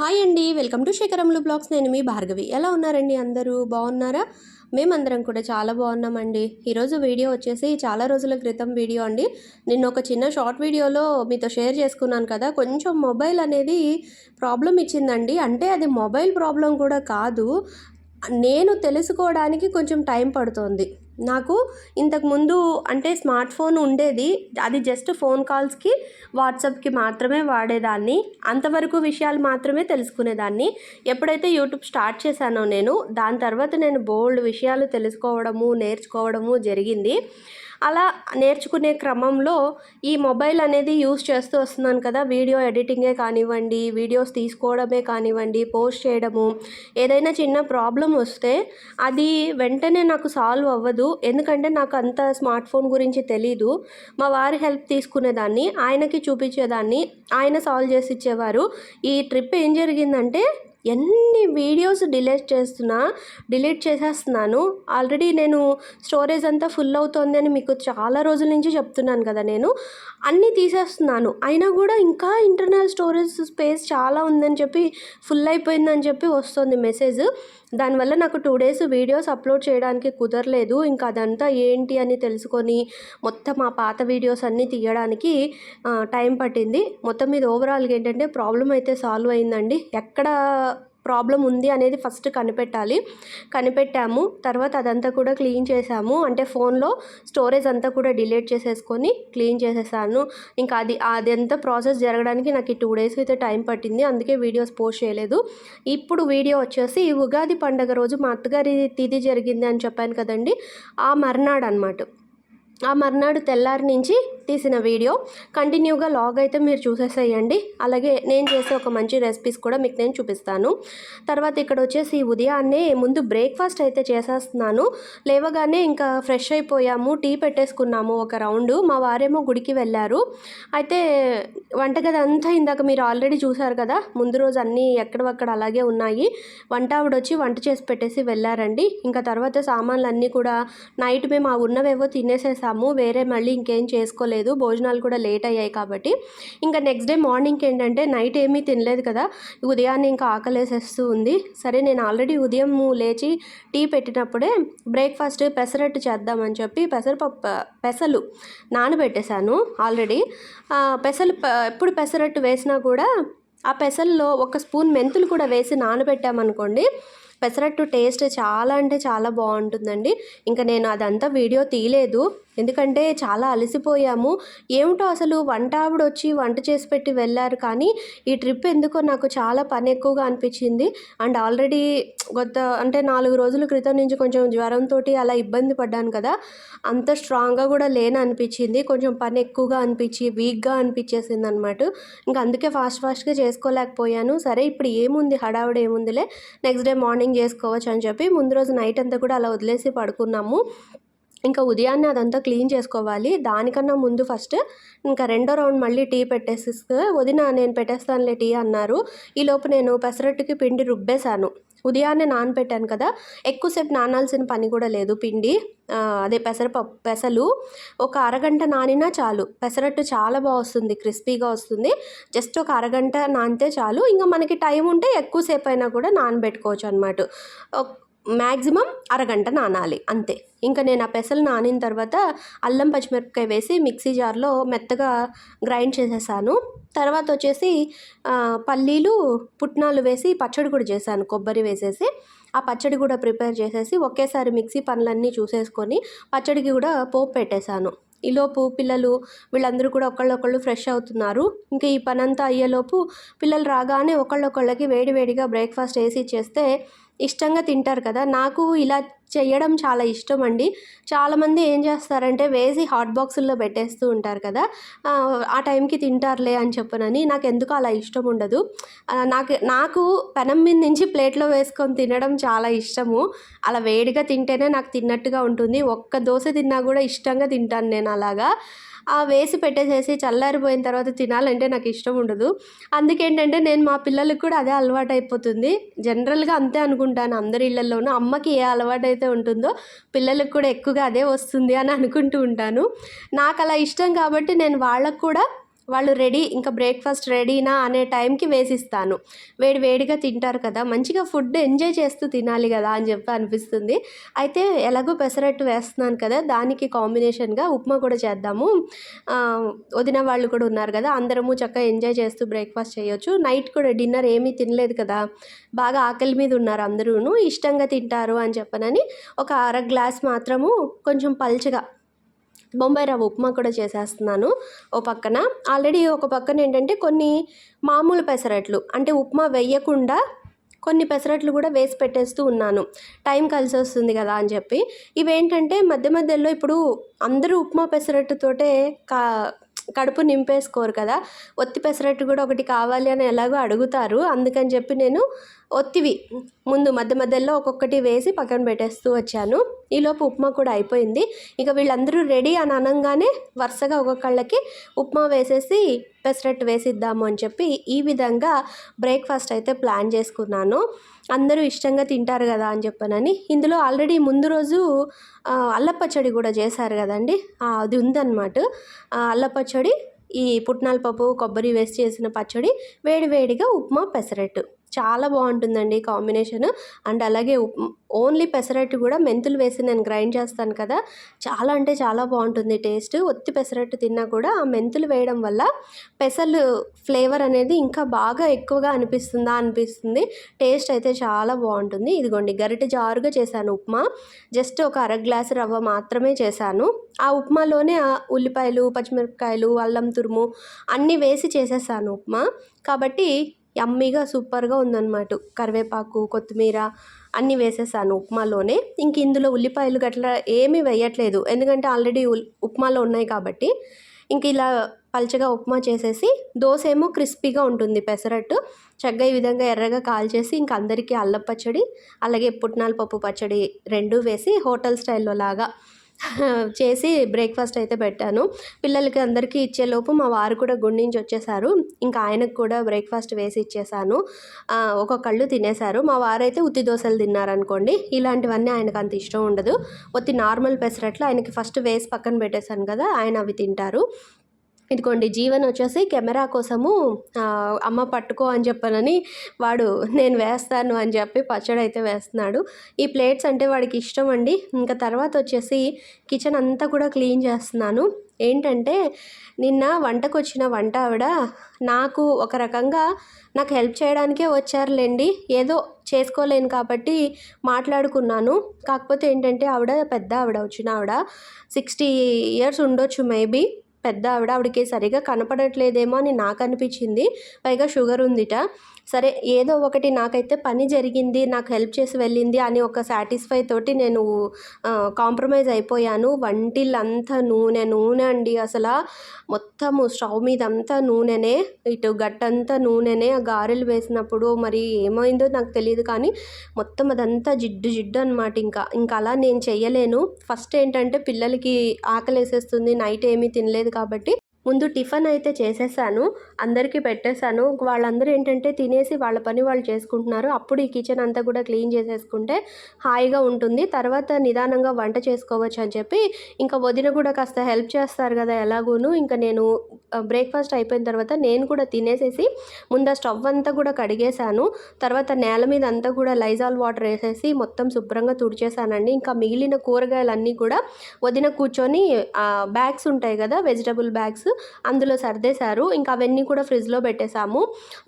Hi అండి. Welcome to శేఖరములు blogs. నేను మీ భార్గవి. ఎలా ఉన్నారండి అందరూ? బాగున్నారా? మేమందరం కూడా చాలా బాగున్నామండి. ఈరోజు వీడియో వచ్చేసి చాలా రోజుల క్రితం వీడియో అండి. నిన్న ఒక చిన్న షార్ట్ వీడియోలో మీతో షేర్ చేసుకున్నాను కదా. కొంచెం మొబైల్ అనేది ప్రాబ్లం ఇచ్చిందండి. అంటే అది మొబైల్ ప్రాబ్లం కూడా కాదు. నేను తెలుసుకోవడానికి కొంచెం టైం పడుతోంది. నాకు ఇంతకుముందు అంటే స్మార్ట్ ఫోన్ ఉండేది అది జస్ట్ ఫోన్ కాల్స్కి వాట్సాప్కి మాత్రమే వాడేదాన్ని. అంతవరకు విషయాలు మాత్రమే తెలుసుకునేదాన్ని. ఎప్పుడైతే యూట్యూబ్ స్టార్ట్ చేశానో నేను దాని తర్వాత నేను బోల్డ్ విషయాలు తెలుసుకోవడము నేర్చుకోవడము జరిగింది. అలా నేర్చుకునే క్రమంలో ఈ మొబైల్ అనేది యూస్ చేస్తూ వస్తున్నాను కదా. వీడియో ఎడిటింగే కానివ్వండి వీడియోస్ తీసుకోవడమే కానివ్వండి పోస్ట్ చేయడము ఏదైనా చిన్న ప్రాబ్లం వస్తే అది వెంటనే నాకు సాల్వ్ అవ్వదు. ఎందుకంటే నాకు అంత స్మార్ట్ ఫోన్ గురించి తెలీదు. మా వారి హెల్ప్ తీసుకునేదాన్ని ఆయనకి చూపించేదాన్ని ఆయన సాల్వ్ చేసి ఇచ్చేవారు. ఈ ట్రిప్ ఏం జరిగిందంటే ఎన్ని వీడియోస్ డిలీట్ చేస్తున్నా డిలీట్ చేసేస్తున్నాను. ఆల్రెడీ నేను స్టోరేజ్ అంతా ఫుల్ అవుతోంది అని మీకు చాలా రోజుల నుంచి చెప్తున్నాను కదా నేను. అన్నీ తీసేస్తున్నాను. అయినా కూడా ఇంకా ఇంటర్నల్ స్టోరేజ్ స్పేస్ చాలా ఉందని చెప్పి ఫుల్ అయిపోయిందని చెప్పి వస్తుంది మెసేజ్. దానివల్ల నాకు టూ డేస్ వీడియోస్ అప్లోడ్ చేయడానికి కుదరలేదు. ఇంకా అదంతా ఏంటి అని తెలుసుకొని మొత్తం ఆ పాత వీడియోస్ అన్నీ తీయడానికి టైం పట్టింది. మొత్తం మీద ఓవరాల్గా ఏంటంటే ప్రాబ్లం అయితే సాల్వ్ అయిందండి. ఎక్కడ ప్రాబ్లం ఉంది అనేది ఫస్ట్ కనిపెట్టాలి. కనిపెట్టాము. తర్వాత అదంతా కూడా క్లీన్ చేసాము అంటే ఫోన్లో స్టోరేజ్ అంతా కూడా డిలీట్ చేసేసుకొని క్లీన్ చేసేసాను. ఇంకా అది అదంతా ప్రాసెస్ జరగడానికి నాకు ఈ టూ డేస్ అయితే టైం పట్టింది. అందుకే వీడియోస్ పోస్ట్ చేయలేదు. ఇప్పుడు వీడియో వచ్చేసి ఉగాది పండగ రోజు మా అత్తగారి తిథి జరిగింది అని చెప్పాను కదండి. ఆ మర్నాడు అనమాట ఆ మర్నాడు తెల్లారి నుంచి తీసిన వీడియో. కంటిన్యూగా లాగ్ అయితే మీరు చూసేసేయండి. అలాగే నేను చేసే ఒక మంచి రెసిపీస్ కూడా మీకు నేను చూపిస్తాను. తర్వాత ఇక్కడ వచ్చేసి ఉదయాన్నే ముందు బ్రేక్ఫాస్ట్ అయితే చేసేస్తున్నాను. లేవగానే ఇంకా ఫ్రెష్ అయిపోయాము టీ పెట్టేసుకున్నాము ఒక రౌండ్. మా వారేమో గుడికి వెళ్ళారు. అయితే వంటగది అంతా ఇందాక మీరు ఆల్రెడీ చూసారు కదా ముందు రోజు అన్నీ ఎక్కడవక్కడ అలాగే ఉన్నాయి. వంట ఆవిడ వచ్చి వంట చేసి పెట్టేసి వెళ్ళారండి. ఇంకా తర్వాత సామాన్లు అన్నీ కూడా నైట్ మేము ఆ ఉన్నవేవో తినేసేసాము. వేరే మళ్ళీ ఇంకేం చేసుకోలేదు భోజనాలు కూడా లేట్ అయ్యాయి కాబట్టి. ఇంకా నెక్స్ట్ డే మార్నింగ్కి ఏంటంటే నైట్ ఏమీ తినలేదు కదా ఉదయాన్నే ఇంకా ఆకలేసేస్తూ ఉంది. సరే నేను ఆల్రెడీ ఉదయం లేచి టీ పెట్టినప్పుడే బ్రేక్ఫాస్ట్ పెసరట్టు చేద్దామని చెప్పి పెసరపప్పు పెసలు నానబెట్టేశాను ఆల్రెడీ పెసలు ఎప్పుడు పెసరట్టు వేసినా కూడా ఆ పెసల్లో ఒక స్పూన్ మెంతులు కూడా వేసి నానబెట్టామనుకోండి పెసరట్టు టేస్ట్ చాలా అంటే చాలా బాగుంటుందండి. ఇంకా నేను అదంతా వీడియో తీయలేదు. ఎందుకంటే చాలా అలసిపోయాము. ఏమిటో అసలు వంట ఆవిడ వచ్చి వంట చేసి పెట్టి వెళ్ళారు కానీ ఈ ట్రిప్ ఎందుకో నాకు చాలా పని ఎక్కువగా అనిపించింది. అండ్ ఆల్రెడీ కొత్త అంటే నాలుగు రోజుల క్రితం నుంచి కొంచెం జ్వరంతో అలా ఇబ్బంది పడ్డాను కదా అంత స్ట్రాంగ్గా కూడా లేని అనిపించింది. కొంచెం పని ఎక్కువగా అనిపించి వీక్గా అనిపించేసింది అనమాట ఇంకా అందుకే ఫాస్ట్ ఫాస్ట్గా చేసుకోలేకపోయాను. సరే ఇప్పుడు ఏముంది? హడావిడ ఏముందిలే. నెక్స్ట్ డే మార్నింగ్ చేసుకోవచ్చు అని చెప్పి ముందు రోజు నైట్ అంతా కూడా అలా వదిలేసి పడుకున్నాము. ఇంకా ఉదయాన్నే అదంతా క్లీన్ చేసుకోవాలి. దానికన్నా ముందు ఫస్ట్ ఇంకా రెండో రౌండ్ మళ్ళీ టీ పెట్టేసి వదిన నేను పెట్టేస్తానులే టీ అన్నారు. ఈలోపు నేను పెసరట్టుకి పిండి రుబ్బేశాను. ఉదయాన్నే నానబెట్టాను కదా ఎక్కువసేపు నానాల్సిన పని కూడా లేదు. పిండి అదే పెసరపప్పు పెసలు ఒక అరగంట నానినా చాలు. పెసరట్టు చాలా బాగా వస్తుంది క్రిస్పీగా వస్తుంది. జస్ట్ ఒక అరగంట నానితే చాలు. ఇంకా మనకి టైం ఉంటే ఎక్కువసేపు అయినా కూడా నానబెట్టుకోవచ్చు అనమాట మ్యాక్సిమం అరగంట నానాలి అంతే. ఇంకా నేను ఆ పెసలు నానిన తర్వాత అల్లం పచ్చిమిరపకాయ వేసి మిక్సీ జార్లో మెత్తగా గ్రైండ్ చేసేసాను. తర్వాత వచ్చేసి పల్లీలు పుట్నాలు వేసి పచ్చడి కూడా చేశాను కొబ్బరి వేసేసి. ఆ పచ్చడి కూడా ప్రిపేర్ చేసేసి ఒకేసారి మిక్సీ పనులన్నీ చూసేసుకొని పచ్చడికి కూడా పోపు పెట్టేశాను. ఈలోపు పిల్లలు వీళ్ళందరూ కూడా ఒకళ్ళొకళ్ళు ఫ్రెష్ అవుతున్నారు. ఇంకా ఈ పనంతా అయ్యేలోపు పిల్లలు రాగానే ఒకళ్ళొకళ్ళకి వేడివేడిగా బ్రేక్ఫాస్ట్ వేసి చేస్తే ఇష్టంగా తింటారు కదా. నాకు ఇలా చేయడం చాలా ఇష్టం అండి. చాలామంది ఏం చేస్తారంటే వేసి హాట్ బాక్సుల్లో పెట్టేస్తూ ఉంటారు కదా. ఆ టైంకి తింటారులే అని చెప్పనని నాకు ఎందుకు అలా ఇష్టం ఉండదు. నాకు నాకు పెనం మీద నుంచి ప్లేట్లో వేసుకొని తినడం చాలా ఇష్టము. అలా వేడిగా తింటేనే నాకు తిన్నట్టుగా ఉంటుంది. ఒక్క దోశ తిన్నా కూడా ఇష్టంగా తింటాను నేను అలాగా. ఆ వేసి పెట్టేసేసి చల్లారిపోయిన తర్వాత తినాలంటే నాకు ఇష్టం ఉండదు. అందుకేంటంటే నేను మా పిల్లలకు కూడా అదే అలవాటు అయిపోతుంది జనరల్గా అంతే అనుకుంటాను. అందరి ఇళ్ళలోనూ అమ్మకి ఏ అలవాటు అయితే ఉంటుందో పిల్లలకు కూడా ఎక్కువగా అదే వస్తుంది అని అనుకుంటూ ఉంటాను. నాకు అలా ఇష్టం కాబట్టి నేను వాళ్ళకు కూడా వాళ్ళు రెడీ ఇంకా బ్రేక్ఫాస్ట్ రెడీనా అనే టైంకి వేసిస్తాను. వేడి వేడిగా తింటారు కదా మంచిగా ఫుడ్ ఎంజాయ్ చేస్తూ తినాలి కదా అని చెప్పి అనిపిస్తుంది. అయితే ఎలాగో పెసరట్టు వేస్తున్నాను కదా దానికి కాంబినేషన్గా ఉప్మా కూడా చేద్దాము. వదిన వాళ్ళు కూడా ఉన్నారు కదా అందరము చక్కగా ఎంజాయ్ చేస్తూ బ్రేక్ఫాస్ట్ చేయొచ్చు. నైట్ కూడా డిన్నర్ ఏమీ తినలేదు కదా బాగా ఆకలి మీద ఉన్నారు అందరూను ఇష్టంగా తింటారు అని చెప్పనని ఒక అర గ్లాస్ మాత్రము కొంచెం పల్చగా బొంబాయి రవ్వ ఉప్మా కూడా చేసేస్తున్నాను ఓ పక్కన. ఆల్రెడీ ఒక పక్కన ఏంటంటే కొన్ని మామూలు పెసరట్లు అంటే ఉప్మా వేయకుండా కొన్ని పెసరట్లు కూడా వేసి పెట్టేస్తూ ఉన్నాను. టైం కలిసి వస్తుంది కదా అని చెప్పి. ఇవేంటంటే మధ్య మధ్యలో ఇప్పుడు అందరూ ఉప్మా పెసరట్టుతోటే కా కడుపు నింపేసుకోరు కదా. ఒత్తి పెసరట్టు కూడా ఒకటి కావాలి అని ఎలాగో అడుగుతారు. అందుకని చెప్పి నేను ఒత్తివి. ముందు మధ్య మధ్యలో ఒక్కొక్కటి వేసి పక్కన పెట్టేస్తూ వచ్చాను. ఈలోపు ఉప్మా కూడా అయిపోయింది. ఇక వీళ్ళందరూ రెడీ అని అనగానే వరుసగా ఒక్కొక్కళ్ళకి ఉప్మా వేసేసి పెసరట్టు వేసిద్దాము అని చెప్పి ఈ విధంగా బ్రేక్ఫాస్ట్ అయితే ప్లాన్ చేసుకున్నాను. అందరూ ఇష్టంగా తింటారు కదా అని చెప్పనని. ఇందులో ఆల్రెడీ ముందు రోజు అల్లపచ్చడి కూడా చేశారు కదండి. అది ఉందన్నమాట. అల్లపచ్చడి ఈ పుట్నాల పప్పు కొబ్బరి వేసి చేసిన పచ్చడి వేడివేడిగా ఉప్మా పెసరట్టు. చాలా బాగుంటుందండి కాంబినేషన్. అండ్ అలాగే ఉప్ ఓన్లీ పెసరట్టు కూడా మెంతులు వేసి నేను గ్రైండ్ చేస్తాను కదా చాలా అంటే చాలా బాగుంటుంది టేస్ట్. ఒత్తి పెసరట్టు తిన్నా కూడా ఆ మెంతులు వేయడం వల్ల పెసలు ఫ్లేవర్ అనేది ఇంకా బాగా ఎక్కువగా అనిపిస్తుందా అనిపిస్తుంది. టేస్ట్ అయితే చాలా బాగుంటుంది. ఇదిగోండి గరిటె జారుగా చేశాను ఉప్మా. జస్ట్ ఒక అర గ్లాసు రవ్వ మాత్రమే చేశాను. ఆ ఉప్మాలోనే ఆ ఉల్లిపాయలు పచ్చిమిరపకాయలు అల్లం తురుము అన్నీ వేసి చేసేసాను ఉప్మా. కాబట్టి యమ్మీగా సూపర్గా ఉందన్నమాట. కరివేపాకు కొత్తిమీర అన్నీ వేసేసాను ఉప్మాలోనే. ఇంక ఇందులో ఉల్లిపాయలు గట్లా ఏమీ వేయట్లేదు. ఎందుకంటే ఆల్రెడీ ఉల్ ఉప్మాలో ఉన్నాయి కాబట్టి. ఇంక ఇలా పల్చగా ఉప్మా చేసేసి దోశ ఏమో క్రిస్పీగా ఉంటుంది పెసరట్టు. చక్కగా ఈ విధంగా ఎర్రగా కాల్చేసి ఇంక అందరికీ అల్లం పచ్చడి అలాగే పుట్నాల పప్పు పచ్చడి రెండు వేసి హోటల్ స్టైల్లో లాగా చేసి బ్రేక్ఫాస్ట్ అయితే పెట్టాను. పిల్లలకి అందరికీ ఇచ్చేలోపు మా వారు కూడా గుండి నుంచి వచ్చేసారు. ఇంకా ఆయనకు కూడా బ్రేక్ఫాస్ట్ వేసి ఇచ్చేసాను. ఒక్కొక్కళ్ళు తినేశారు. మా వారైతే ఉత్తి దోశలు తిన్నారనుకోండి ఇలాంటివన్నీ ఆయనకు అంత ఇష్టం ఉండదు. ఒత్తి నార్మల్ పెసరట్లు ఆయనకి ఫస్ట్ వేసి పక్కన పెట్టేశాను కదా ఆయన అవి తింటారు. ఇదిగోండి జీవన్ వచ్చేసి కెమెరా కోసము అమ్మ పట్టుకో అని చెప్పనని వాడు నేను వేస్తాను అని చెప్పి పచ్చడి అయితే వేస్తున్నాడు. ఈ ప్లేట్స్ అంటే వాడికి ఇష్టం అండి. ఇంకా తర్వాత వచ్చేసి కిచెన్ అంతా కూడా క్లీన్ చేస్తున్నాను. ఏంటంటే నిన్న వంటకు వచ్చిన వంట ఆవిడ నాకు ఒక రకంగా నాకు హెల్ప్ చేయడానికే వచ్చారులేండి. ఏదో చేసుకోలేను కాబట్టి మాట్లాడుకున్నాను. కాకపోతే ఏంటంటే ఆవిడ పెద్ద ఆవిడ వచ్చిన ఆవిడ సిక్స్టీ ఇయర్స్ ఉండొచ్చు మేబీ. పెద్ద ఆవిడ ఆవిడకి సరిగా కనపడట్లేదేమో అని నాకు అనిపించింది. పైగా షుగర్ ఉందిట. సరే ఏదో ఒకటి నాకైతే పని జరిగింది నాకు హెల్ప్ చేసి వెళ్ళింది అని ఒక సాటిస్ఫై తోటి నేను కాంప్రమైజ్ అయిపోయాను. వంటిల్లంతా నూనె నూనె అండి అసలు. మొత్తము స్టవ్ మీద అంతా నూనెనే ఇటు గట్టంతా నూనెనే ఆ గారెలు వేసినప్పుడు మరి ఏమైందో నాకు తెలియదు కానీ మొత్తం అదంతా జిడ్డు జిడ్డు అనమాట ఇంకా. ఇంకా అలా నేను చెయ్యలేను ఫస్ట్ ఏంటంటే పిల్లలకి ఆకలి వేసేస్తుంది నైట్ ఏమీ తినలేదు కాబట్టి ముందు టిఫిన్ అయితే చేసేసాను అందరికీ పెట్టేశాను. వాళ్ళందరూ ఏంటంటే తినేసి వాళ్ళ పని వాళ్ళు చేసుకుంటున్నారు. అప్పుడు ఈ కిచెన్ అంతా కూడా క్లీన్ చేసేసుకుంటే హాయిగా ఉంటుంది. తర్వాత నిదానంగా వంట చేసుకోవచ్చు అని చెప్పి ఇంకా వదిన కూడా కాస్త హెల్ప్ చేస్తారు కదా ఎలాగూను. ఇంకా నేను బ్రేక్ఫాస్ట్ అయిపోయిన తర్వాత నేను కూడా తినేసేసి ముందు స్టవ్ అంతా కూడా కడిగేశాను. తర్వాత నేల మీద అంతా కూడా లైజాల్ వాటర్ వేసేసి మొత్తం శుభ్రంగా తుడిచేసానండి ఇంకా మిగిలిన కూరగాయలన్నీ కూడా వదిన కూర్చొని బ్యాగ్స్ ఉంటాయి కదా వెజిటబుల్ బ్యాగ్స్ అందులో సర్దేశారు. ఇంకా అవన్నీ కూడా ఫ్రిడ్జ్లో పెట్టేశాము.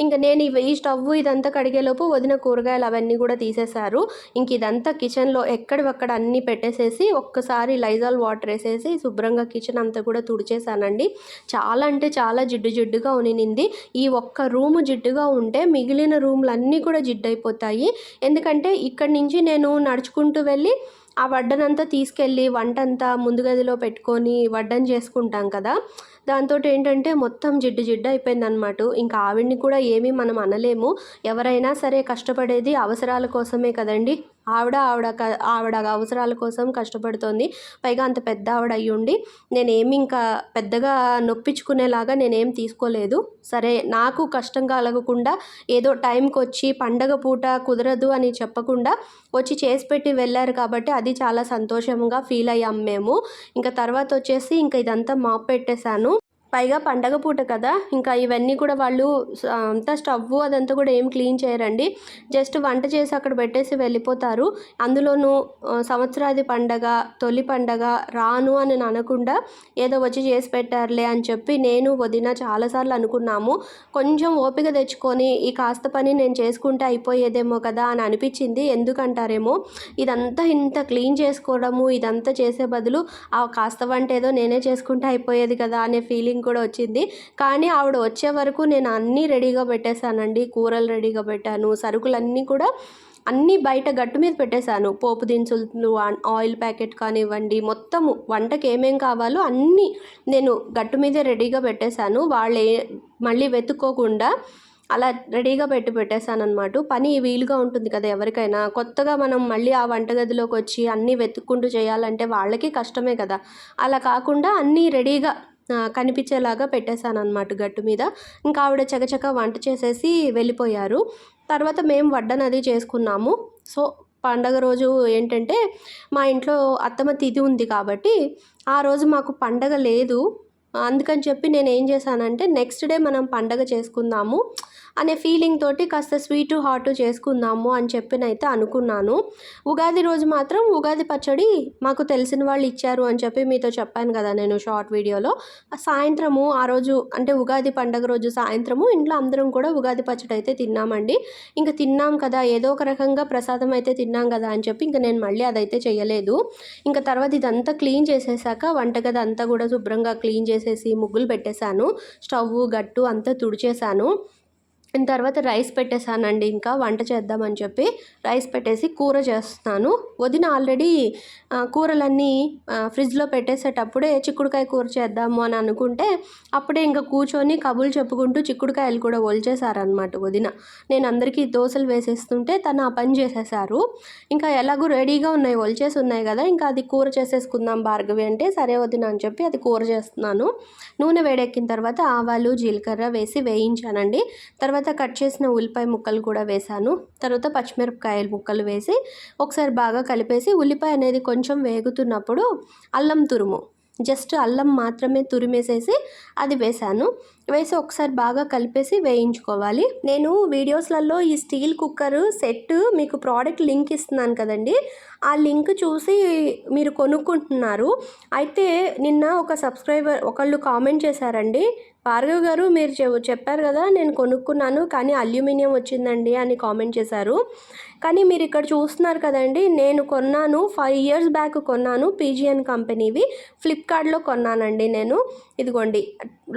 ఇంకా నేను ఈ స్టవ్ ఇదంతా కడిగేలోపు వదిన కూరగాయలు అవన్నీ కూడా తీసేశారు. ఇంక ఇదంతా కిచెన్లో ఎక్కడివక్కడ అన్నీ పెట్టేసేసి ఒక్కసారి లైజాల్ వాటర్ వేసేసి శుభ్రంగా కిచెన్ అంతా కూడా తుడిచేశానండి. చాలా అంటే చాలా జిడ్డు జిడ్డుగా ఉనినింది. ఈ ఒక్క రూము జిడ్డుగా ఉంటే మిగిలిన రూమ్లు అన్నీ కూడా జిడ్డు అయిపోతాయి ఎందుకంటే ఇక్కడి నుంచి నేను నడుచుకుంటూ వెళ్ళి ఆ వడ్డనంతా తీసుకెళ్ళి వంటంతా ముందు గదిలో పెట్టుకొని వడ్డన చేసుకుంటాం కదా. దాంతో ఏంటంటే మొత్తం జిడ్డు జిడ్డు అయిపోయింది అనమాట ఇంకా ఆవిడ్ని కూడా ఏమీ మనం అనలేము. ఎవరైనా సరే కష్టపడేది అవసరాల కోసమే కదండి. ఆవిడ ఆవిడ ఆవిడ అవసరాల కోసం కష్టపడుతోంది. పైగా అంత పెద్ద ఆవిడ అయ్యుండి నేనేమి ఇంకా పెద్దగా నొప్పించుకునేలాగా నేనేం తీసుకోలేదు. సరే నాకు కష్టం కలగకుండా ఏదో టైంకి వచ్చి పండగ పూట కుదరదు అని చెప్పకుండా వచ్చి చేసి పెట్టి వెళ్ళారు కాబట్టి అది చాలా సంతోషంగా ఫీల్ అయ్యాం మేము. ఇంకా తర్వాత వచ్చేసి ఇంకా ఇదంతా మాప్ పెట్టేశాను. పైగా పండగ పూట కదా ఇంకా ఇవన్నీ కూడా వాళ్ళు అంతా స్టవ్ అదంతా కూడా ఏం క్లీన్ చేయరండి. జస్ట్ వంట చేసి అక్కడ పెట్టేసి వెళ్ళిపోతారు. అందులోనూ సంవత్సరాది పండగ తొలి పండగ రాను అని అనకుండా ఏదో వచ్చి చేసి పెట్టారులే అని చెప్పి నేను వదిన చాలాసార్లు అనుకున్నాము. కొంచెం ఓపిక తెచ్చుకొని ఈ కాస్త పని నేను చేసుకుంటే అయిపోయేదేమో కదా అని అనిపించింది. ఎందుకంటారేమో ఇదంతా ఇంత క్లీన్ చేసుకోవడము ఇదంతా చేసే బదులు ఆ కాస్త వంట ఏదో నేనే చేసుకుంటే అయిపోయేది కదా అనే ఫీలింగ్ కూడా వచ్చింది. కానీ ఆవిడ వచ్చే వరకు నేను అన్నీ రెడీగా పెట్టేశానండి. కూరలు రెడీగా పెట్టాను. సరుకులన్నీ కూడా అన్నీ బయట గట్టు మీద పెట్టేశాను. పోపు దినుసులు ఆయిల్ ప్యాకెట్ కానివ్వండి మొత్తము వంటకి ఏమేం కావాలో అన్నీ నేను గట్టు మీదే రెడీగా పెట్టేశాను. వాళ్ళే మళ్ళీ వెతుక్కోకుండా అలా రెడీగా పెట్టి పెట్టేశాను అనమాట పని వీలుగా ఉంటుంది కదా ఎవరికైనా. కొత్తగా మనం మళ్ళీ ఆ వంటగదిలోకి వచ్చి అన్నీ వెతుక్కుంటూ చేయాలంటే వాళ్ళకి కష్టమే కదా. అలా కాకుండా అన్నీ రెడీగా కనిపించేలాగా పెట్టేశాను అనమాట గట్టు మీద. ఇంకా ఆవిడ చకచక వంట చేసేసి వెళ్ళిపోయారు. తర్వాత మేము వడ్డనది చేసుకున్నాము. సో పండగ రోజు ఏంటంటే మా ఇంట్లో అత్తమ్మ తిథి ఉంది కాబట్టి ఆ రోజు మాకు పండగ లేదు. అందుకని చెప్పి నేను ఏం చేశానంటే నెక్స్ట్ డే మనం పండగ చేసుకుందాము. అనే ఫీలింగ్ తోటి కాస్త స్వీటు హాట్ చేసుకుందాము అని చెప్పినైతే అనుకున్నాను. ఉగాది రోజు మాత్రం ఉగాది పచ్చడి మాకు తెలిసిన వాళ్ళు ఇచ్చారు అని చెప్పి మీతో చెప్పాను కదా నేను షార్ట్ వీడియోలో సాయంత్రము ఆ రోజు అంటే ఉగాది పండగ రోజు సాయంత్రము ఇంట్లో అందరం కూడా ఉగాది పచ్చడి అయితే తిన్నామండి. ఇంకా తిన్నాం కదా ఏదో ఒక రకంగా ప్రసాదం అయితే తిన్నాం కదా అని చెప్పి ఇంకా నేను మళ్ళీ అదైతే చేయలేదు ఇంకా తర్వాత ఇదంతా క్లీన్ చేసేసాక వంటగది అంతా కూడా శుభ్రంగా క్లీన్ చేసేసి ముగ్గులు పెట్టేశాను. స్టవ్ గట్టు అంతా తుడిచేశాను. తర్వాత రైస్ పెట్టేశానండి ఇంకా వంట చేద్దామని చెప్పి రైస్ పెట్టేసి కూర చేస్తున్నాను. వదిన ఆల్రెడీ కూరలన్నీ ఫ్రిడ్జ్లో పెట్టేసేటప్పుడే చిక్కుడుకాయ కూర చేద్దాము అని అనుకుంటే అప్పుడే ఇంకా కూర్చొని కబుర్లు చెప్పుకుంటూ చిక్కుడుకాయలు కూడా ఒలిచేశారనమాట వదిన. నేను అందరికీ దోశలు వేసేస్తుంటే తను ఆ పని చేసేసారు ఇంకా ఎలాగో రెడీగా ఉన్నాయి ఒలిచేసి ఉన్నాయి కదా ఇంకా అది కూర చేసేసుకుందాం భార్గవి అంటే సరే వదిన అని చెప్పి అది కూర చేస్తున్నాను. నూనె వేడెక్కిన తర్వాత ఆవాలు జీలకర్ర వేసి వేయించానండి. తర్వాత తర్వాత కట్ చేసిన ఉల్లిపాయ ముక్కలు కూడా వేశాను. తర్వాత పచ్చిమిరపకాయల ముక్కలు వేసి ఒకసారి బాగా కలిపేసి ఉల్లిపాయ అనేది కొంచెం వేగుతున్నప్పుడు అల్లం తురుము. జస్ట్ అల్లం మాత్రమే తురిమేసేసి అది వేశాను. వేసి ఒకసారి బాగా కలిపేసి వేయించుకోవాలి. నేను వీడియోస్లలో ఈ స్టీల్ కుక్కర్ సెట్ మీకు ప్రోడక్ట్ లింక్ ఇస్తున్నాను కదండి. ఆ లింక్ చూసి మీరు కొనుక్కుంటున్నారు. అయితే నిన్న ఒక సబ్స్క్రైబర్ ఒకళ్ళు కామెంట్ చేశారండి. భార్గవ్ గారు మీరు చె- చెప్పారు కదా నేను కొనుక్కున్నాను కానీ అల్యూమినియం వచ్చిందండి అని కామెంట్ చేశారు. కానీ మీరు ఇక్కడ చూస్తున్నారు కదండి నేను కొన్నాను ఫైవ్ ఇయర్స్ బ్యాక్ కొన్నాను పీజీఎన్ కంపెనీవి ఫ్లిప్కార్ట్లో కొన్నానండి నేను. ఇదిగోండి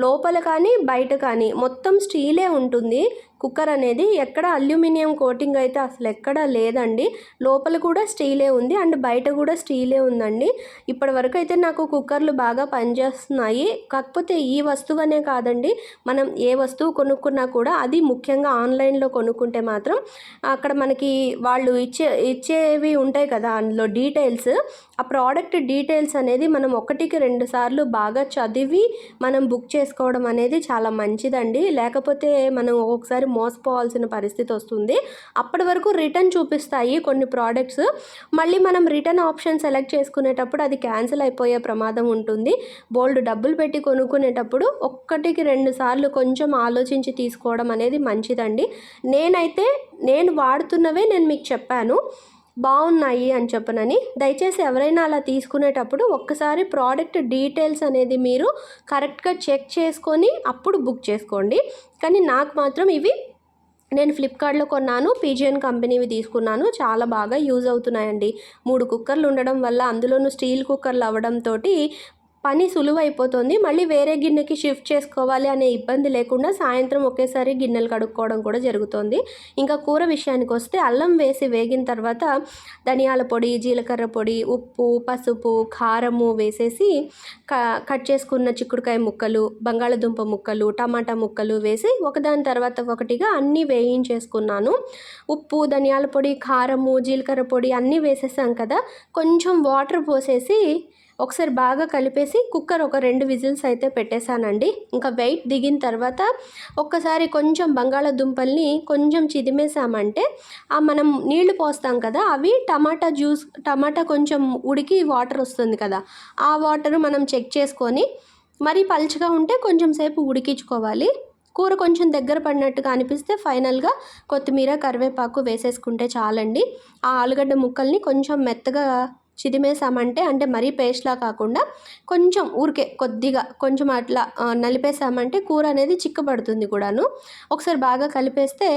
లోపల కానీ బయట కానీ మొత్తం స్టీలే ఉంటుంది. కుక్కర్ అనేది ఎక్కడ అల్యూమినియం కోటింగ్ అయితే అసలు ఎక్కడ లేదండి. లోపల కూడా స్టీలే ఉంది. అండ్ బయట కూడా స్టీలే ఉందండి. ఇప్పటి వరకు అయితే నాకు కుక్కర్లు బాగా పనిచేస్తున్నాయి. కాకపోతే ఈ వస్తువనే కాదండి. మనం ఏ వస్తువు కొనుక్కున్నా కూడా అది ముఖ్యంగా ఆన్లైన్లో కొనుక్కుంటే మాత్రం అక్కడ మనకి వాళ్ళు ఇచ్చే ఇచ్చేవి ఉంటాయి కదా అందులో డీటెయిల్స్. ఆ ప్రోడక్ట్ డీటెయిల్స్ అనేది మనం ఒకటికి రెండు సార్లు బాగా చదివి మనం బుక్ చేసుకోవడం అనేది చాలా మంచిదండి. లేకపోతే మనం ఒక్కొక్కసారి మోసపోవాల్సిన పరిస్థితి వస్తుంది. అప్పటి వరకు రిటర్న్ చూపిస్తాయి కొన్ని ప్రోడక్ట్స్ మళ్ళీ మనం రిటర్న్ ఆప్షన్ సెలెక్ట్ చేసుకునేటప్పుడు అది క్యాన్సిల్ అయిపోయే ప్రమాదం ఉంటుంది. బోల్డ్ డబ్బులు పెట్టి కొనుక్కునేటప్పుడు ఒక్కటికి రెండు సార్లు కొంచెం ఆలోచించి తీసుకోవడం అనేది మంచిదండి. నేనైతే నేను వాడుతున్నవే నేను మీకు చెప్పాను. బాగున్నాయి అని చెప్పనని దయచేసి ఎవరైనా అలా తీసుకునేటప్పుడు ఒక్కసారి ప్రోడక్ట్ డీటెయిల్స్ అనేది మీరు కరెక్ట్గా చెక్ చేసుకొని అప్పుడు బుక్ చేసుకోండి. కానీ నాకు మాత్రం ఇవి నేను ఫ్లిప్కార్ట్లో కొన్నాను పీజియన్ కంపెనీవి తీసుకున్నాను చాలా బాగా యూజ్ అవుతున్నాయండి. మూడు కుక్కర్లు ఉండడం వల్ల అందులోనూ స్టీల్ కుక్కర్లు అవ్వడంతో పని సులువైపోతుంది. మళ్ళీ వేరే గిన్నెకి షిఫ్ట్ చేసుకోవాలి అనే ఇబ్బంది లేకుండా సాయంత్రం ఒకేసారి గిన్నెలు కడుక్కోవడం కూడా జరుగుతుంది. ఇంకా కూర విషయానికి వస్తే అల్లం వేసి వేగిన తర్వాత ధనియాల పొడి జీలకర్ర పొడి ఉప్పు పసుపు కారము వేసేసి క కట్ చేసుకున్న చిక్కుడుకాయ ముక్కలు బంగాళదుంప ముక్కలు టమాటా ముక్కలు వేసి ఒకదాని తర్వాత ఒకటిగా అన్నీ వేయించేసుకున్నాను. ఉప్పు ధనియాల పొడి కారము జీలకర్ర పొడి అన్నీ వేసేసాం కదా. కొంచెం వాటర్ పోసేసి ఒకసారి బాగా కలిపేసి కుక్కర్ ఒక రెండు విజిల్స్ అయితే పెట్టేశానండి. ఇంకా వెయిట్ దిగిన తర్వాత ఒక్కసారి కొంచెం బంగాళాదుంపల్ని కొంచెం చిదిమేసామంటే ఆ మనం నీళ్ళు పోస్తాం కదా అవి టమాటా జ్యూస్ టమాటా కొంచెం ఉడికి వాటర్ వస్తుంది కదా ఆ వాటర్ మనం చెక్ చేసుకొని మరీ పలుచగా ఉంటే కొంచెం సేపు ఉడికించుకోవాలి. కూర కొంచెం దగ్గర పడినట్టుగా అనిపిస్తే ఫైనల్గా కొత్తిమీర కరివేపాకు వేసేసుకుంటే చాలండి. ఆ ఆలుగడ్డ ముక్కల్ని కొంచెం మెత్తగా చిదిమేసామంటే అంటే మరీ పేస్ట్లా కాకుండా కొంచెం ఊరికే కొద్దిగా కొంచెం అట్లా నలిపేసామంటే కూర అనేది చిక్కబడుతుంది కూడాను. ఒకసారి బాగా కలిపేస్తే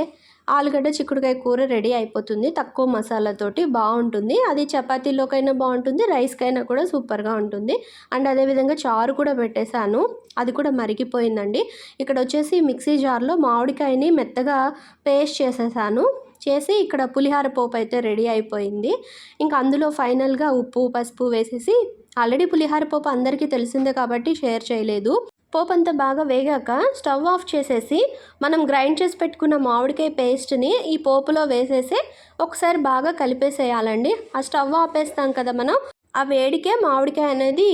ఆలుగడ్డ చిక్కుడుకాయ కూర రెడీ అయిపోతుంది. తక్కువ మసాలాతోటి బాగుంటుంది అది చపాతీలోకైనా బాగుంటుంది రైస్కైనా కూడా సూపర్గా ఉంటుంది. అండ్ అదేవిధంగా చారు కూడా పెట్టేశాను. అది కూడా మరిగిపోయిందండి. ఇక్కడ వచ్చేసి మిక్సీ జార్లో మామిడికాయని మెత్తగా పేస్ట్ చేసేసాను. చేసి ఇక్కడ పులిహార పోపు అయితే రెడీ అయిపోయింది. ఇంకా అందులో ఫైనల్గా ఉప్పు పసుపు వేసేసి ఆల్రెడీ పులిహార పోపు అందరికీ తెలిసిందే కాబట్టి షేర్ చేయలేదు. పోపు అంతా బాగా వేగాక స్టవ్ ఆఫ్ చేసేసి మనం గ్రైండ్ చేసి పెట్టుకున్న మామిడికాయ పేస్ట్ని ఈ పోపులో వేసేసి ఒకసారి బాగా కలిపేసేయాలండి. ఆ స్టవ్ ఆపేస్తాం కదా మనం ఆ వేడికే మామిడికాయ అనేది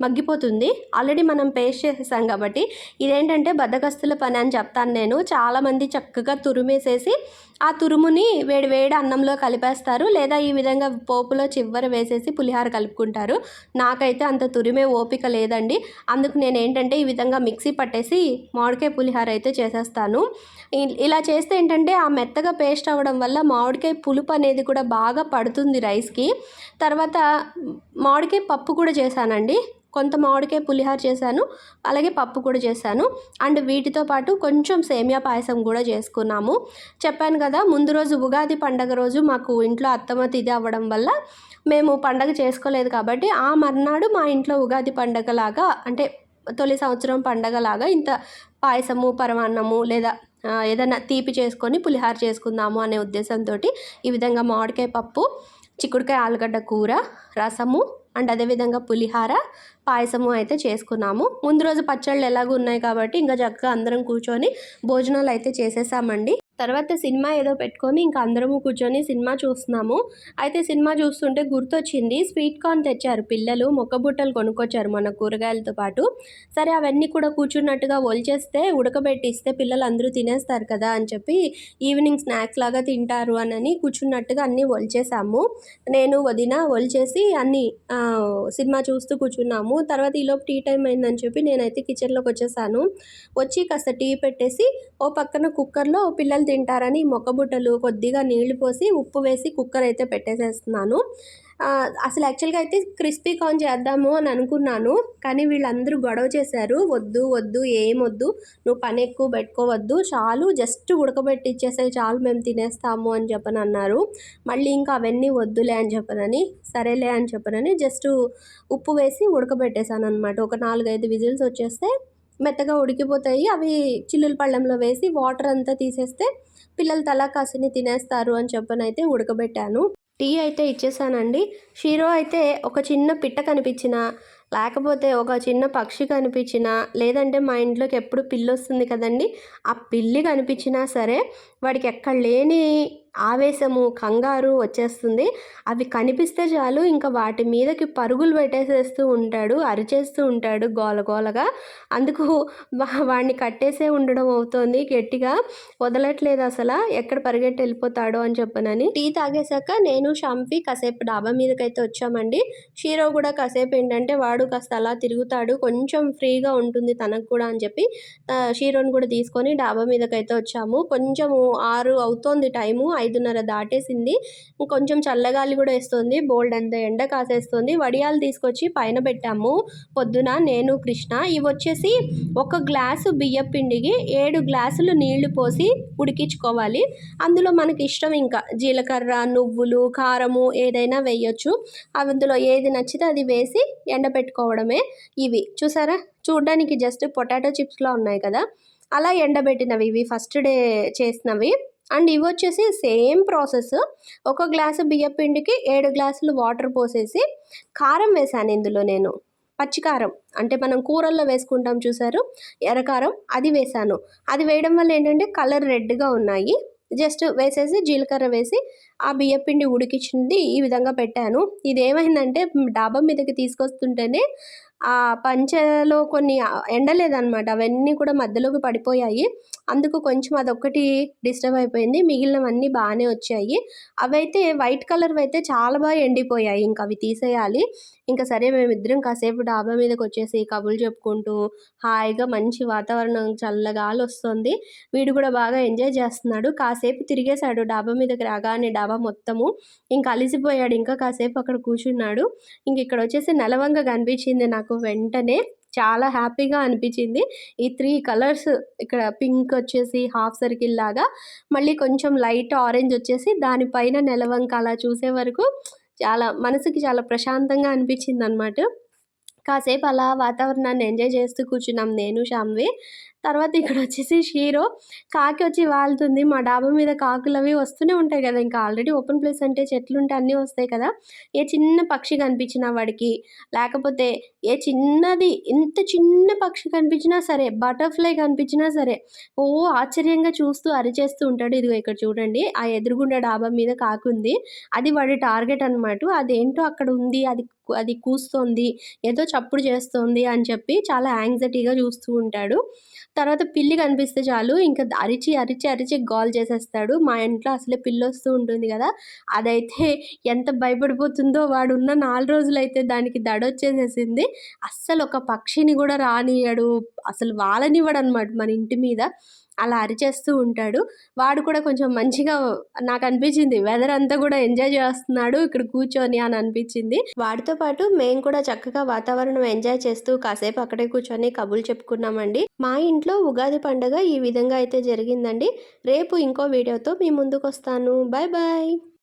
మగ్గిపోతుంది. ఆల్రెడీ మనం పేస్ట్ చేసేసాం కాబట్టి ఇదేంటంటే బద్దకస్తుల పని అని చెప్తాను నేను. చాలామంది చక్కగా తురుమేసేసి ఆ తురుముని వేడి వేడి అన్నంలో కలిపేస్తారు. లేదా ఈ విధంగా పోపులో చివర వేసేసి పులిహార కలుపుకుంటారు. నాకైతే అంత తురిమే ఓపిక లేదండి. అందుకు నేను ఏంటంటే ఈ విధంగా మిక్సీ పట్టేసి మామిడికాయ పులిహార అయితే చేసేస్తాను. ఇ- ఇలా చేస్తే ఏంటంటే ఆ మెత్తగా పేస్ట్ అవ్వడం వల్ల మామిడికాయ పులుపు అనేది కూడా బాగా పడుతుంది రైస్కి. తర్వాత మామిడికాయ పప్పు కూడా చేశానండి. కొంత మామిడికాయ పులిహార చేశాను అలాగే పప్పు కూడా చేశాను. అండ్ వీటితో పాటు కొంచెం సేమియా పాయసం కూడా చేసుకున్నాము. చెప్పాను కదా ముందు రోజు ఉగాది పండగ రోజు మాకు ఇంట్లో అత్తమ్మ తిది అవ్వడం వల్ల మేము పండగ చేసుకోలేదు కాబట్టి ఆ మర్నాడు మా ఇంట్లో ఉగాది పండగలాగా అంటే తొలి సంవత్సరం పండగలాగా ఇంత పాయసము పరమాన్నము లేదా ఏదైనా తీపి చేసుకొని పులిహార చేసుకుందాము అనే ఉద్దేశంతో ఈ విధంగా మామిడికాయ పప్పు చిక్కుడుకాయ ఆలుగడ్డ కూర రసము అండ్ అదేవిధంగా పులిహార పాయసము అయితే చేసుకున్నాము. ముందు రోజు పచ్చళ్ళు ఎలాగో ఉన్నాయి కాబట్టి ఇంకా చక్కగా అందరం కూర్చొని భోజనాలు అయితే చేసేసామండి. తర్వాత సినిమా ఏదో పెట్టుకొని ఇంకా అందరము కూర్చొని సినిమా చూస్తున్నాము. అయితే సినిమా చూస్తుంటే గుర్తొచ్చింది స్వీట్ కార్న్ తెచ్చారు. పిల్లలు మొక్కబుట్టలు కొనుక్కొచ్చారు మన కూరగాయలతో పాటు. సరే అవన్నీ కూడా కూర్చున్నట్టుగా ఒలిచేస్తే ఉడకబెట్టిస్తే పిల్లలు అందరూ తినేస్తారు కదా అని చెప్పి ఈవినింగ్ స్నాక్స్ లాగా తింటారు అని కూర్చున్నట్టుగా అన్నీ ఒలిచేసాము. నేను వదిన ఒలిచేసి అన్నీ సినిమా చూస్తూ కూర్చున్నాము. తర్వాత ఈలోపు టీ టైం అయిందని చెప్పి నేనైతే కిచెన్లోకి వచ్చేసాను. వచ్చి కాస్త టీ పెట్టేసి ఓ పక్కన కుక్కర్లో పిల్లలు తింటారని మొక్కబుట్టలు కొద్దిగా నీళ్ళు పోసి ఉప్పు వేసి కుక్కర్ అయితే పెట్టేసేస్తున్నాను. అసలు యాక్చువల్గా అయితే క్రిస్పీ కార్న్ చేద్దాము అని అనుకున్నాను కానీ వీళ్ళందరూ గొడవ చేశారు. వద్దు వద్దు ఏం వద్దు నువ్వు పని ఎక్కువ పెట్టుకోవద్దు చాలు జస్ట్ ఉడకబెట్టి ఇచ్చేసే చాలు మేము తినేస్తాము అని చెప్పని అన్నారు. మళ్ళీ ఇంకా అవన్నీ వద్దులే అని చెప్పనని సరేలే అని చెప్పనని జస్ట్ ఉప్పు వేసి ఉడకబెట్టేశాను అనమాట ఒక నాలుగైదు విజిల్స్ వచ్చేస్తే మెత్తగా ఉడికిపోతాయి. అవి చిల్లుల పళ్ళెంలో వేసి వాటర్ అంతా తీసేస్తే పిల్లలు తలా కాసిని తినేస్తారు అని చెప్పనైతే ఉడకబెట్టాను. టీ అయితే ఇచ్చేసానండి. షీరో అయితే ఒక చిన్న పిట్ట కనిపించిన లేకపోతే ఒక చిన్న పక్షి కనిపించిన లేదంటే మా ఇంట్లోకి ఎప్పుడు పిల్లి వస్తుంది కదండి ఆ పిల్లి కనిపించినా సరే వాడికి ఎక్కడ లేని ఆవేశము కంగారు వచ్చేస్తుంది. అవి కనిపిస్తే చాలు. ఇంకా వాటి మీదకి పరుగులు పెట్టేసేస్తూ ఉంటాడు అరిచేస్తూ ఉంటాడు గోల గోలగా. అందుకు వాడిని కట్టేసే ఉండడం అవుతోంది. గట్టిగా వదలట్లేదు అసలు. ఎక్కడ పరిగెట్టి వెళ్ళిపోతాడో అని చెప్పనని. టీ తాగేశాక నేను షంపి కాసేపు డాబా మీదకైతే వచ్చామండి. షీరో కూడా కాసేపు ఏంటంటే వాడు కాస్త అలా తిరుగుతాడు. కొంచెం ఫ్రీగా ఉంటుంది తనకు కూడా అని చెప్పి షీరోని కూడా తీసుకొని డాబా మీదకైతే వచ్చాము. కొంచెము ఆరు అవుతోంది టైము. ఐదున్నర దాటేసింది. కొంచెం చల్లగాలి కూడా వేస్తుంది. బోల్డ్ అంత ఎండ కాసేస్తుంది. వడియాలు తీసుకొచ్చి పైన పెట్టాము. పొద్దున నేను కృష్ణ ఇవి వచ్చేసి ఒక గ్లాసు బియ్యం పిండికి ఏడు గ్లాసులు నీళ్ళు పోసి ఉడికించుకోవాలి. అందులో మనకి ఇష్టం ఇంకా జీలకర్ర నువ్వులు కారము ఏదైనా వేయొచ్చు. అందులో ఏది నచ్చితే అది వేసి ఎండబెట్టుకోవడమే ఇవి. చూసారా? చూడ్డానికి జస్ట్ పొటాటో చిప్స్లో ఉన్నాయి కదా? అలా ఎండబెట్టినవి ఇవి. ఫస్ట్ డే చేసినవి. అండ్ ఇవి వచ్చేసి సేమ్ ప్రాసెస్. ఒక గ్లాసు బియ్యం పిండికి ఏడు గ్లాసులు వాటర్ పోసేసి కారం వేసాను ఇందులో నేను. పచ్చికారం అంటే మనం కూరల్లో వేసుకుంటాం చూసారు ఎర్రకారం అది వేసాను అది వేయడం వల్ల ఏంటంటే కలర్ రెడ్గా ఉన్నాయి. జస్ట్ వేసేసి జీలకర్ర వేసి ఆ బియ్యపిండి ఉడికించింది ఈ విధంగా పెట్టాను. ఇది ఏమైందంటే డాబా మీదకి తీసుకొస్తుంటేనే ఆ పంచెలో కొన్ని ఎండలేదన్నమాట. అవన్నీ కూడా మధ్యలోకి పడిపోయాయి. అందుకు కొంచెం అదొక్కటి డిస్టర్బ్ అయిపోయింది. మిగిలినవన్నీ బాగానే వచ్చాయి. అవైతే వైట్ కలర్ అయితే చాలా బాగా ఎండిపోయాయి. ఇంకా అవి తీసేయాలి. ఇంకా సరే మేమిద్దరం కాసేపు డాబా మీదకి వచ్చేసి కబుర్లు చెప్పుకుంటూ హాయిగా మంచి వాతావరణం చల్లగాలి వస్తుంది వీడు కూడా బాగా ఎంజాయ్ చేస్తున్నాడు. కాసేపు తిరిగేశాడు డాబా మీదకి రాగానే డాబా మొత్తము. ఇంకా అలిసిపోయాడు. ఇంకా కాసేపు అక్కడ కూర్చున్నాడు. ఇంక ఇక్కడ వచ్చేసి నెలవంగ కనిపించింది నాకు. వెంటనే చాలా హ్యాపీగా అనిపించింది. ఈ త్రీ కలర్స్ ఇక్కడ పింక్ వచ్చేసి హాఫ్ సర్కిల్ లాగా మళ్ళీ కొంచెం లైట్ ఆరెంజ్ వచ్చేసి దానిపైన నెలవంక అలా చూసే వరకు చాలా మనసుకి చాలా ప్రశాంతంగా అనిపించింది అనమాట కాసేపు అలా వాతావరణాన్ని ఎంజాయ్ చేస్తూ కూర్చున్నాం నేను శామ్వి తర్వాత ఇక్కడ వచ్చేసి షీరో కాకి వచ్చి వాళ్తుంది. మా డాబా మీద కాకులు అవి వస్తూనే ఉంటాయి కదా. ఇంకా ఆల్రెడీ ఓపెన్ ప్లేస్ అంటే చెట్లు ఉంటే అన్నీ వస్తాయి కదా. ఏ చిన్న పక్షి కనిపించినా వాడికి లేకపోతే ఏ చిన్నది ఎంత చిన్న పక్షి కనిపించినా సరే బటర్ఫ్లై కనిపించినా సరే ఓ ఆశ్చర్యంగా చూస్తూ అరిచేస్తూ ఉంటాడు. ఇదిగో ఇక్కడ చూడండి. ఆ ఎదురుగుండా డాబా మీద కాకుంది. అది వాడి టార్గెట్ అనమాట అదేంటో అక్కడ ఉంది. అది అది కూస్తోంది ఏదో చప్పుడు చేస్తోంది అని చెప్పి చాలా యాంగ్జైటీగా చూస్తూ ఉంటాడు. తర్వాత పిల్లి కనిపిస్తే చాలు ఇంకా అరిచి అరిచి అరిచి గోల్ చేసేస్తాడు. మా ఇంట్లో అసలే పిల్లి వస్తూ ఉంటుంది కదా అదైతే ఎంత భయపడిపోతుందో వాడు ఉన్న నాలుగు రోజులు అయితే దానికి దడొచ్చేసేసింది. అస్సలు ఒక పక్షిని కూడా రానియడు అసలు వాళ్ళనివ్వడు అనమాట మన ఇంటి మీద. అలా అరిచేస్తూ ఉంటాడు. వాడు కూడా కొంచెం మంచిగా నాకు అనిపించింది. వెదర్ అంతా కూడా ఎంజాయ్ చేస్తున్నాడు ఇక్కడ కూర్చొని అని అనిపించింది. వాడితో పాటు మేము కూడా చక్కగా వాతావరణం ఎంజాయ్ చేస్తూ కాసేపు అక్కడే కూర్చొని కబుర్లు చెప్పుకున్నామండి. మా ఇంట్లో ఉగాది పండుగ ఈ విధంగా అయితే జరిగిందండి. రేపు ఇంకో వీడియోతో మీ ముందుకు వస్తాను బాయ్ బాయ్